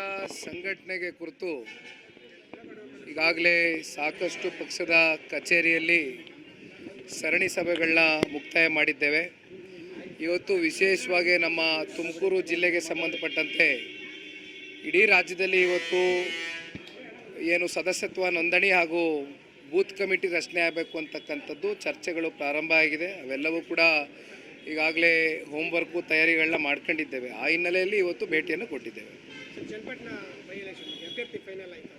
ಪ್ರತಿಭಟನೆಗೆ ಕುರಿತು ಈಗಾಗಲೇ ಸಾಕಷ್ಟು ಪಕ್ಷದ ಕಚೇರಿಯಲ್ಲಿ ಸರಣಿ ಸಭೆಗಳನ್ನ ಮುಕ್ತಾಯ ಮಾಡಿದ್ದೇವೆ. ಇವತ್ತು ವಿಶೇಷವಾಗಿ ನಮ್ಮ ತುಮಕೂರು ಜಿಲ್ಲೆಗೆ ಸಂಬಂಧಪಟ್ಟಂತೆ ಇಡೀ ರಾಜ್ಯದಲ್ಲಿ ಇವತ್ತು ಏನು ಸದಸ್ಯತ್ವ ನೋಂದಣಿ ಹಾಗೂ ಬೂತ್ ಕಮಿಟಿ ರಚನೆ ಆಗಬೇಕು ಅಂತಕ್ಕಂಥದ್ದು ಚರ್ಚೆಗಳು ಪ್ರಾರಂಭ ಆಗಿದೆ. ಅವೆಲ್ಲವೂ ಕೂಡ ಈಗಾಗಲೇ ಹೋಮ್ವರ್ಕು ತಯಾರಿಗಳನ್ನ ಮಾಡ್ಕೊಂಡಿದ್ದೇವೆ. ಆ ಹಿನ್ನೆಲೆಯಲ್ಲಿ ಇವತ್ತು ಭೇಟಿಯನ್ನು ಕೊಟ್ಟಿದ್ದೇವೆ. ಚನ್ನಪಟ್ಟಣ ಬೈ ಅಭ್ಯರ್ಥಿ ಫೈನಲ್ ಆಯಿತು?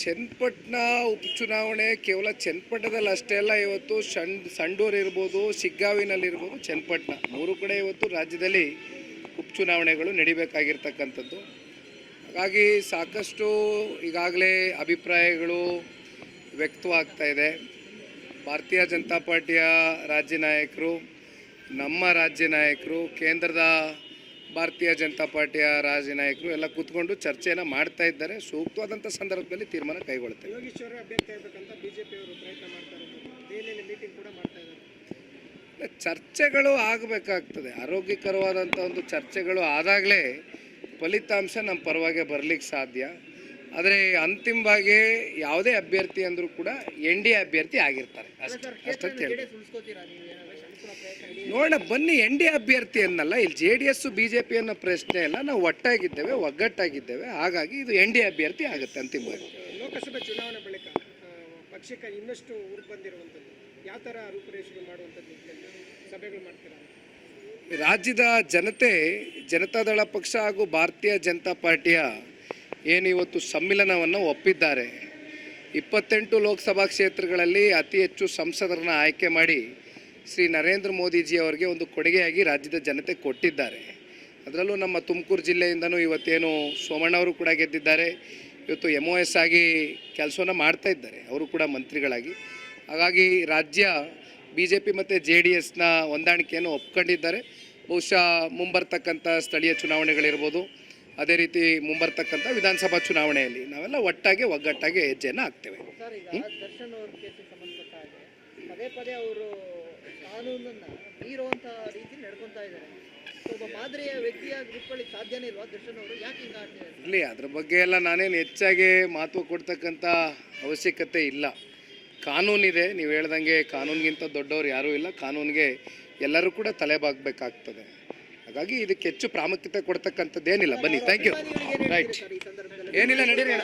ಚನ್ನಪಟ್ಟಣ ಉಪಚುನಾವಣೆ ಕೇವಲ ಚನ್ನಪಟ್ಟಣದಲ್ಲಿ ಅಷ್ಟೇ ಅಲ್ಲ, ಇವತ್ತು ಸಣ್, ಸಂಡೂರು ಇರ್ಬೋದು ಶಿಗ್ಗಾವಿನಲ್ಲಿರ್ಬೋದು ಚನ್ನಪಟ್ಟಣ. ಮೂರು ಕಡೆ ಇವತ್ತು ರಾಜ್ಯದಲ್ಲಿ ಉಪಚುನಾವಣೆಗಳು ನಡಿಬೇಕಾಗಿರ್ತಕ್ಕಂಥದ್ದು. ಹಾಗಾಗಿ ಸಾಕಷ್ಟು ಈಗಾಗಲೇ ಅಭಿಪ್ರಾಯಗಳು ವ್ಯಕ್ತವಾಗ್ತಾ ಇದೆ. ಭಾರತೀಯ ಜನತಾ ಪಾರ್ಟಿಯ ರಾಜ್ಯ ನಾಯಕರು, ನಮ್ಮ ರಾಜ್ಯ ನಾಯಕರು, ಕೇಂದ್ರದ ಭಾರತೀಯ ಜನತಾ ಪಾರ್ಟಿಯ ರಾಜ ನಾಯಕರು ಎಲ್ಲ ಕೂತ್ಕೊಂಡು ಚರ್ಚೆಯನ್ನು ಮಾಡ್ತಾ ಇದ್ದಾರೆ. ಸೂಕ್ತವಾದಂಥ ಸಂದರ್ಭದಲ್ಲಿ ತೀರ್ಮಾನ ಮಾಡ್ತಾ ಚರ್ಚೆಗಳು ಆಗಬೇಕಾಗ್ತದೆ. ಆರೋಗ್ಯಕರವಾದಂಥ ಒಂದು ಚರ್ಚೆಗಳು ಆದಾಗಲೇ ಫಲಿತಾಂಶ ನಮ್ಮ ಪರವಾಗಿ ಬರಲಿಕ್ಕೆ ಸಾಧ್ಯ. ಆದರೆ ಅಂತಿಮವಾಗಿ ಯಾವುದೇ ಅಭ್ಯರ್ಥಿ ಅಂದರೂ ಕೂಡ ಎನ್ ಡಿ ಅಭ್ಯರ್ಥಿ ಆಗಿರ್ತಾರೆ. ಅಷ್ಟೇ ಅಷ್ಟಂತ ಹೇಳಿ ನೋಡೋಣ ಬನ್ನಿ ಎನ್ ಡಿ ಅಭ್ಯರ್ಥಿ ಅನ್ನಲ್ಲ ಇಲ್ಲಿ J D S B J P ಅನ್ನೋ ಪ್ರಶ್ನೆ ಇಲ್ಲ ನಾವು ಒಟ್ಟಾಗಿದ್ದೇವೆ ಒಗ್ಗಟ್ಟಾಗಿದ್ದೇವೆ. ಹಾಗಾಗಿ ಇದು ಎನ್ ಡಿ ಅಭ್ಯರ್ಥಿ ಆಗುತ್ತೆ ಅಂತಿಮವಾಗಿ ಲೋಕಸಭೆ ಚುನಾವಣೆ ಬಳಿಕ ಪಕ್ಷಕ್ಕೆ ಇನ್ನಷ್ಟು ಊರು ಬಂದಿರುವಂಥದ್ದು ಯಾವ ಥರ ಮಾಡುವಂಥದ್ದು ಸಭೆಗಳು ಮಾಡ್ತೀರಾ? ರಾಜ್ಯದ ಜನತೆ ಜನತಾದಳ ಪಕ್ಷ ಹಾಗೂ ಭಾರತೀಯ ಜನತಾ ಪಾರ್ಟಿಯ ಏನು ಇವತ್ತು ಸಮ್ಮಿಲನವನ್ನು ಒಪ್ಪಿದ್ದಾರೆ. ಇಪ್ಪತ್ತೆಂಟು ಲೋಕಸಭಾ ಕ್ಷೇತ್ರಗಳಲ್ಲಿ ಅತಿ ಹೆಚ್ಚು ಸಂಸದರನ್ನ ಆಯ್ಕೆ ಮಾಡಿ ಶ್ರೀ ನರೇಂದ್ರ ಮೋದಿಜಿ ಅವರಿಗೆ ಒಂದು ಕೊಡುಗೆಯಾಗಿ ರಾಜ್ಯದ ಜನತೆ ಕೊಟ್ಟಿದ್ದಾರೆ. ಅದರಲ್ಲೂ ನಮ್ಮ ತುಮಕೂರು ಜಿಲ್ಲೆಯಿಂದನೂ ಇವತ್ತೇನು ಸೋಮಣ್ಣ ಅವರು ಕೂಡ ಗೆದ್ದಿದ್ದಾರೆ. ಇವತ್ತು ಎಂ ಒ ಎಸ್ ಆಗಿ ಕೆಲಸವನ್ನು ಮಾಡ್ತಾ ಇದ್ದಾರೆ. ಅವರು ಕೂಡ ಮಂತ್ರಿಗಳಾಗಿ. ಹಾಗಾಗಿ ರಾಜ್ಯ ಬಿ ಜೆ ಪಿ ಮತ್ತು ಜೆ ಡಿ ಎಸ್ನ ಹೊಂದಾಣಿಕೆಯನ್ನು ಒಪ್ಕೊಂಡಿದ್ದಾರೆ. ಬಹುಶಃ ಮುಂಬರ್ತಕ್ಕಂಥ ಸ್ಥಳೀಯ ಚುನಾವಣೆಗಳಿರ್ಬೋದು. ಅದೇ ರೀತಿ ಮುಂಬರ್ತಕ್ಕಂಥ ವಿಧಾನಸಭಾ ಚುನಾವಣೆಯಲ್ಲಿ ನಾವೆಲ್ಲ ಒಟ್ಟಾಗಿ ಒಗ್ಗಟ್ಟಾಗಿ ಹೆಜ್ಜೆಯನ್ನು ಹಾಕ್ತೇವೆ ಕಾನೂನನ್ನ ಮೀರುವಂತ ರೀತಿ ನಡ್ಕೊತಾ ಇದ್ದಾರೆ. ಒಬ್ಬ ಮಾದರಿಯ ವ್ಯಕ್ತಿಯಾಗಿ ರೂಪಗಳಿಗೆ ಸಾಧ್ಯನೇ ಇಲ್ವಾ? ದರ್ಶನ್ ಅವರು ಯಾಕೆ ಹಿಂಗ ಆಡ್ತಿದ್ದಾರೆ ಇರಲಿ ಅದ್ರ ಬಗ್ಗೆ ಎಲ್ಲ ನಾನೇನು ಹೆಚ್ಚಾಗಿ ಮಹತ್ವ ಕೊಡ್ತಕ್ಕಂಥ ಅವಶ್ಯಕತೆ ಇಲ್ಲ. ಕಾನೂನಿದೆ ನೀವು ಹೇಳ್ದಂಗೆ ಕಾನೂನಿಗಿಂತ ದೊಡ್ಡವ್ರು ಯಾರೂ ಇಲ್ಲ. ಕಾನೂನಿಗೆ ಎಲ್ಲರೂ ಕೂಡ ತಲೆಬಾಗಬೇಕಾಗ್ತದೆ. ಹಾಗಾಗಿ ಇದಕ್ಕೆ ಹೆಚ್ಚು ಪ್ರಾಮುಖ್ಯತೆ ಕೊಡ್ತಕ್ಕಂಥದ್ದೇನಿಲ್ಲ. ಬನ್ನಿ ಥ್ಯಾಂಕ್ ಯು ರೈಟ್ ಏನಿಲ್ಲ ನಡೀರಿ.